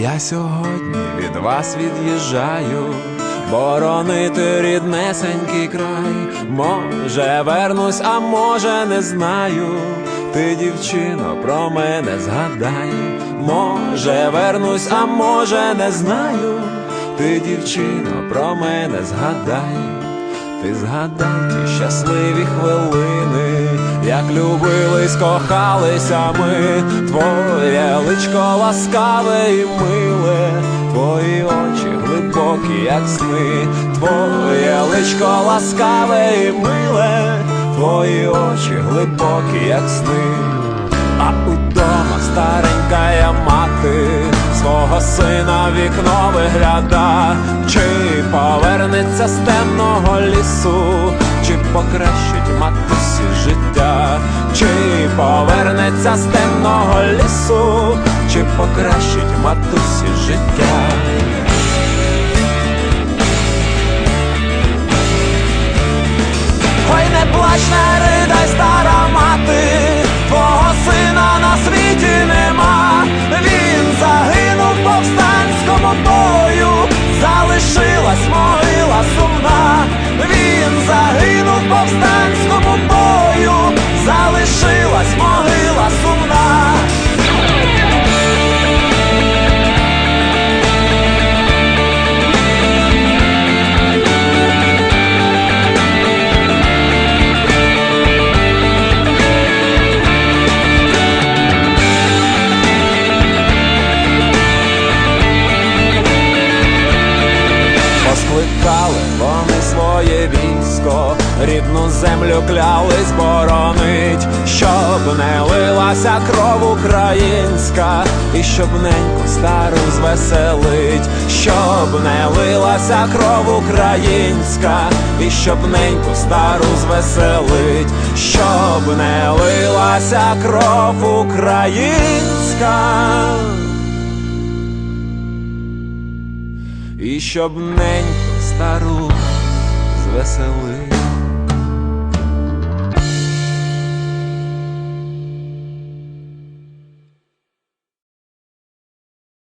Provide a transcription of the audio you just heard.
Я сьогодні від вас від'їжджаю, боронити ріднесенький край. Може, вернусь, а може, не знаю. Ти, дівчино, про мене згадай. Може, вернусь, а може, не знаю. Ти, дівчино, про мене згадай. Ти згадай ті щасливі хвилини, як любились, кохалися ми, твоє личко ласкаве і миле, твої очі глибокі, як сни, твоє личко ласкаве і миле, твої очі глибокі, як сни. А удома старенька я мати свого сина вікно вигляда, чи повернеться з темного лісу, чи покращить чи повернеться з темного лісу, чи покращить матусі своє військо, рідну землю клялись боронить, щоб не лилася кров українська, і щоб неньку стару звеселить, щоб не лилася кров українська, і щоб неньку стару звеселить, щоб не лилася кров українська. І щоб неньку стару веселий.